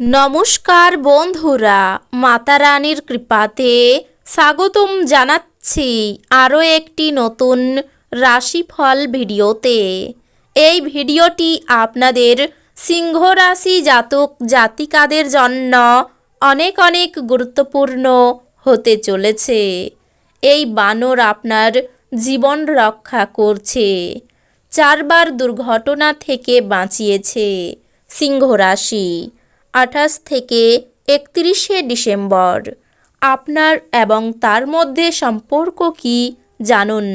নমস্কার বন্ধুরা মাতা রানীর কৃপাতে স্বাগতম জানাচ্ছি আরও একটি নতুন রাশিফল ভিডিওতে। এই ভিডিওটি আপনাদের সিংহ রাশি জাতক জাতিকাদের জন্য অনেক অনেক গুরুত্বপূর্ণ হতে চলেছে। এই বানর আপনার জীবন রক্ষা করছে। চারবার দুর্ঘটনা থেকে বাঁচিয়েছে সিংহ রাশি আঠাশ থেকে একত্রিশে ডিসেম্বর। আপনার এবং তার মধ্যে সম্পর্ক কি জানুন।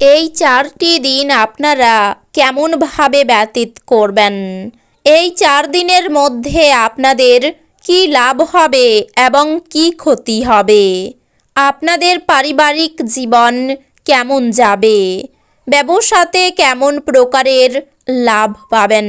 এই চারটি দিন আপনারা কেমনভাবে ব্যতীত করবেন? এই চার দিনের মধ্যে আপনাদের কি লাভ হবে এবং কি ক্ষতি হবে? আপনাদের পারিবারিক জীবন কেমন যাবে? ব্যবসাতে কেমন প্রকারের লাভ পাবেন?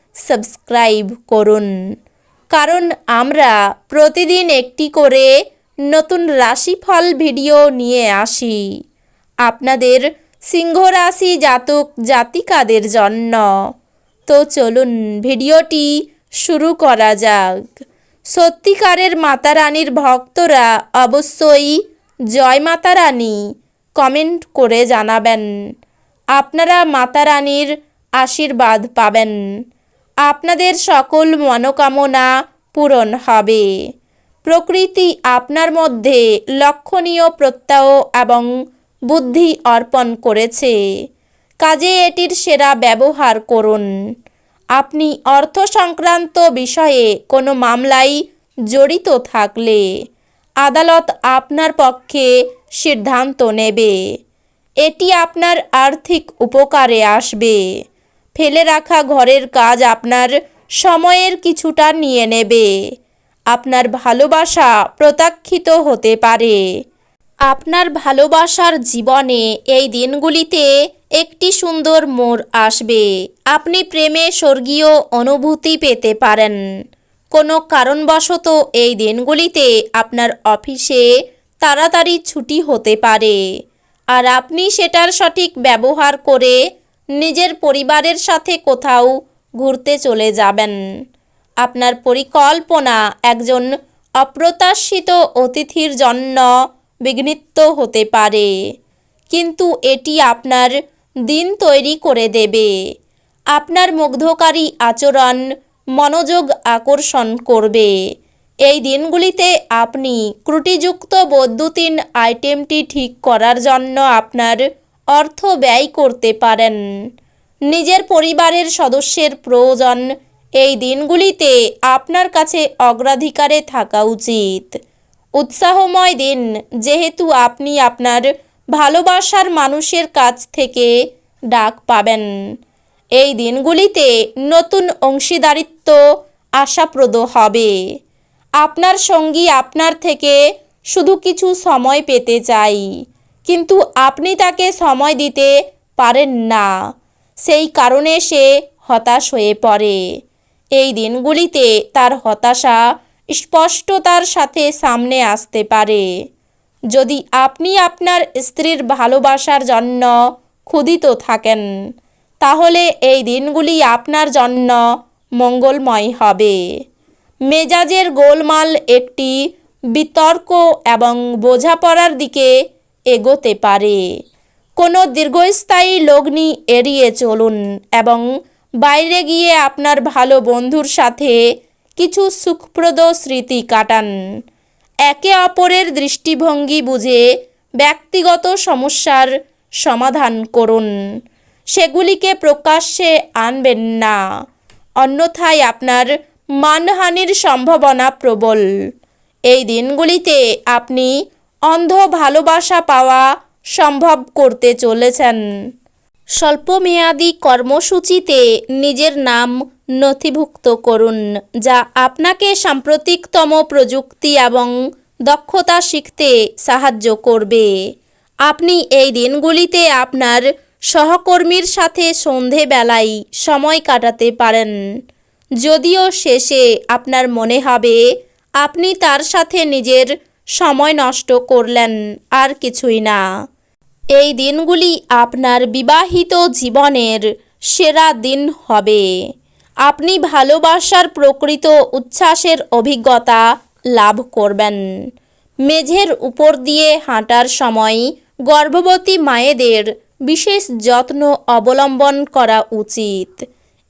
সাবস্ক্রাইব করুন। কারণ আমরা প্রতিদিন একটি করে নতুন রাশিফল ভিডিও নিয়ে আসি। আপনাদের সিংহ রাশি জাতক জাতিকাদের জন্য। তো চলুন ভিডিওটি শুরু করা যাক। সত্যিকারের মাতা রানীর ভক্তরা অবশ্যই জয় মাতা রানী কমেন্ট করে জানাবেন। আপনারা মাতা রানীর আশীর্বাদ পাবেন। আপনাদের সকল মনোকামনা পূরণ হবে। প্রকৃতি আপনার মধ্যে লক্ষণীয় প্রত্যয় এবং বুদ্ধি অর্পণ করেছে। কাজে এটির সেরা ব্যবহার করুন। আপনি অর্থ সংক্রান্ত বিষয়ে কোনো মামলায় জড়িত থাকলে আদালত আপনার পক্ষে সিদ্ধান্ত নেবে। এটি আপনার আর্থিক উপকারে আসবে। ফেলে রাখা ঘরের কাজ আপনার সময়ের কিছুটা নিয়ে নেবে। আপনার ভালোবাসা প্রত্যাখ্যিত হতে পারে। আপনার ভালোবাসার জীবনে এই দিনগুলিতে একটি সুন্দর মোড় আসবে। আপনি প্রেমে স্বর্গীয় অনুভূতি পেতে পারেন। কোনো কারণবশত এই দিনগুলিতে আপনার অফিসে তাড়াতাড়ি ছুটি হতে পারে। আর আপনি সেটার সঠিক ব্যবহার করে নিজের পরিবারের সাথে কোথাও ঘুরতে চলে যাবেন। আপনার পরিকল্পনা একজন অপ্রত্যাশিত অতিথির জন্য বিঘ্নিত হতে পারে, কিন্তু এটি আপনার দিন তৈরি করে দেবে। আপনার মুগ্ধকারী আচরণ মনোযোগ আকর্ষণ করবে। এই দিনগুলিতে আপনি ত্রুটিযুক্ত বৈদ্যুতিন আইটেমটি ঠিক করার জন্য আপনার অর্থ ব্যয় করতে পারেন। নিজের পরিবারের সদস্যের প্রয়োজন। এই দিনগুলিতে আপনার কাছে অগ্রাধিকারে থাকা উচিত। উৎসাহময় দিন, যেহেতু আপনি আপনার ভালোবাসার মানুষের কাছ থেকে ডাক পাবেন। এই দিনগুলিতে নতুন অংশীদারিত্ব আশাপ্রদ হবে। আপনার সঙ্গী আপনার থেকে শুধু কিছু সময় পেতে চাই। কিন্তু আপনি তাকে সময় দিতে পারেন না। সেই কারণে সে হতাশ হয়ে পড়ে। এই দিনগুলিতে তার হতাশা স্পষ্টতার সাথে সামনে আসতে পারে। যদি আপনি আপনার স্ত্রীর ভালোবাসার জন্য ক্ষুদিত থাকেন, তাহলে এই দিনগুলি আপনার জন্য মঙ্গলময় হবে। মেজাজের গোলমাল একটি বিতর্ক এবং বোঝাপড়ার দিকে এগোতে পারে। কোনো দীর্ঘস্থায়ী লগ্নি এড়িয়ে চলুন এবং বাইরে গিয়ে আপনার ভালো বন্ধুর সাথে কিছু সুখপ্রদ স্মৃতি কাটান। একে অপরের দৃষ্টিভঙ্গি বুঝে ব্যক্তিগত সমস্যার সমাধান করুন। সেগুলিকে প্রকাশ্যে আনবেন না। অন্যথায় আপনার মানহানির সম্ভাবনা প্রবল। এই দিনগুলিতে আপনি অন্ধ ভালোবাসা পাওয়া সম্ভব করতে চলেছেন। স্বল্পমেয়াদী কর্মসূচিতে নিজের নাম নথিভুক্ত করুন, যা আপনাকে সাম্প্রতিকতম প্রযুক্তি এবং দক্ষতা শিখতে সাহায্য করবে। আপনি এই দিনগুলিতে আপনার সহকর্মীর সাথে সন্ধেবেলায় সময় কাটাতে পারেন। যদিও শেষে আপনার মনে হবে, আপনি তার সাথে নিজের সময় নষ্ট করলেন আর কিছুই না। এই দিনগুলি আপনার বিবাহিত জীবনের সেরা দিন হবে। আপনি ভালোবাসার প্রকৃত উচ্ছ্বাসের অভিজ্ঞতা লাভ করবেন। মেঝের উপর দিয়ে হাঁটার সময় গর্ভবতী মায়েদের বিশেষ যত্ন অবলম্বন করা উচিত।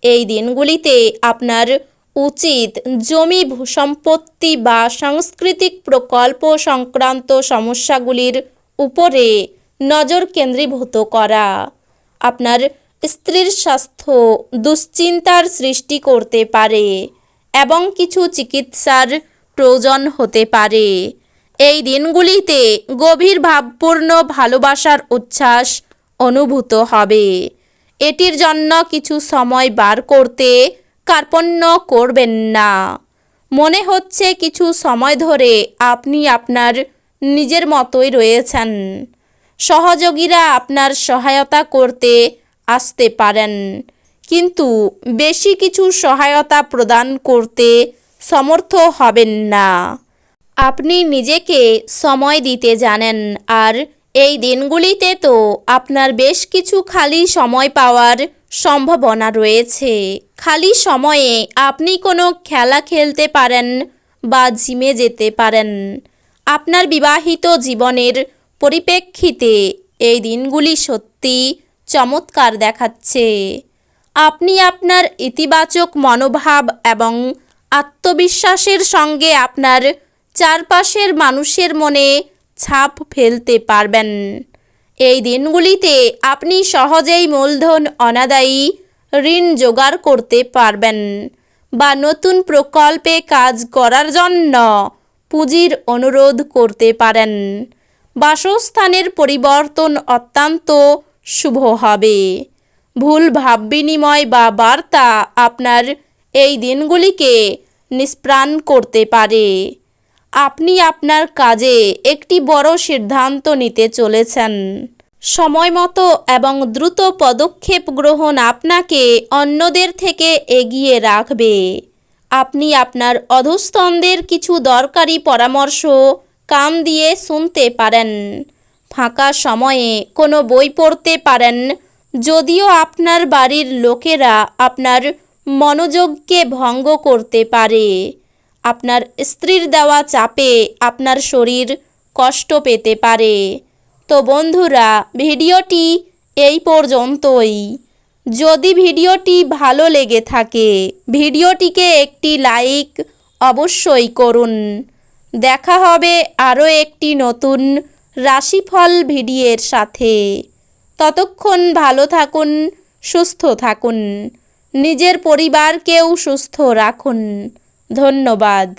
এই দিনগুলিতে আপনার উচিত জমি ভূসম্পত্তি বা সাংস্কৃতিক প্রকল্প সংক্রান্ত সমস্যাগুলির উপরে নজর কেন্দ্রীভূত করা। আপনার স্ত্রীর স্বাস্থ্য দুশ্চিন্তার সৃষ্টি করতে পারে এবং কিছু চিকিৎসার প্রয়োজন হতে পারে। এই দিনগুলিতে গভীর ভাবপূর্ণ ভালোবাসার উচ্ছ্বাস অনুভূত হবে। এটির জন্য কিছু সময় বার করতে কার্পণ্য করবেন না। মনে হচ্ছে কিছু সময় ধরে আপনি আপনার নিজের মতোই রয়েছেন। সহযোগীরা আপনার সহায়তা করতে আসতে পারেন। কিন্তু বেশি কিছু সহায়তা প্রদান করতে সমর্থ হবেন না। আপনি নিজেকে সময় দিতে জানেন আর এই দিনগুলিতে তো আপনার বেশ কিছু খালি সময় পাওয়ার সম্ভাবনা রয়েছে। খালি সময়ে আপনি কোনো খেলা খেলতে পারেন বা জিমে যেতে পারেন। আপনার বিবাহিত জীবনের পরিপ্রেক্ষিতে এই দিনগুলি সত্যি চমৎকার দেখাচ্ছে। আপনি আপনার ইতিবাচক মনোভাব এবং আত্মবিশ্বাসের সঙ্গে আপনার চারপাশের মানুষের মনে ছাপ ফেলতে পারবেন। এই দিনগুলিতে আপনি সহজেই মূলধন অনাদায়ী ঋণ জোগাড় করতে পারবেন বা নতুন প্রকল্পে কাজ করার জন্য পুঁজির অনুরোধ করতে পারেন। বাসস্থানের পরিবর্তন অত্যন্ত শুভ হবে। ভুল ভাব বিনিময় বা বার্তা আপনার এই দিনগুলিকে নিষ্প্রাণ করতে পারে। আপনি আপনার কাজে একটি বড় সিদ্ধান্ত নিতে চলেছেন। সময় মতো এবং দ্রুত পদক্ষেপ গ্রহণ আপনাকে অন্যদের থেকে এগিয়ে রাখবে। আপনি আপনার অধস্তনদের কিছু দরকারি পরামর্শ কান দিয়ে শুনতে পারেন। ফাঁকা সময়ে কোনো বই পড়তে পারেন, যদিও আপনার বাড়ির লোকেরা আপনার মনোযোগকে ভঙ্গ করতে পারে। আপনার স্ত্রীর দেওয়া চাপে আপনার শরীর কষ্ট পেতে পারে। তো বন্ধুরা, ভিডিওটি এই পর্যন্তই। যদি ভিডিওটি ভালো লেগে থাকে, ভিডিওটিকে একটি লাইক অবশ্যই করুন। দেখা হবে আরও একটি নতুন রাশিফল ভিডিওর সাথে। ততক্ষণ ভালো থাকুন, সুস্থ থাকুন। নিজের পরিবারকেও সুস্থ রাখুন। ধন্যবাদ।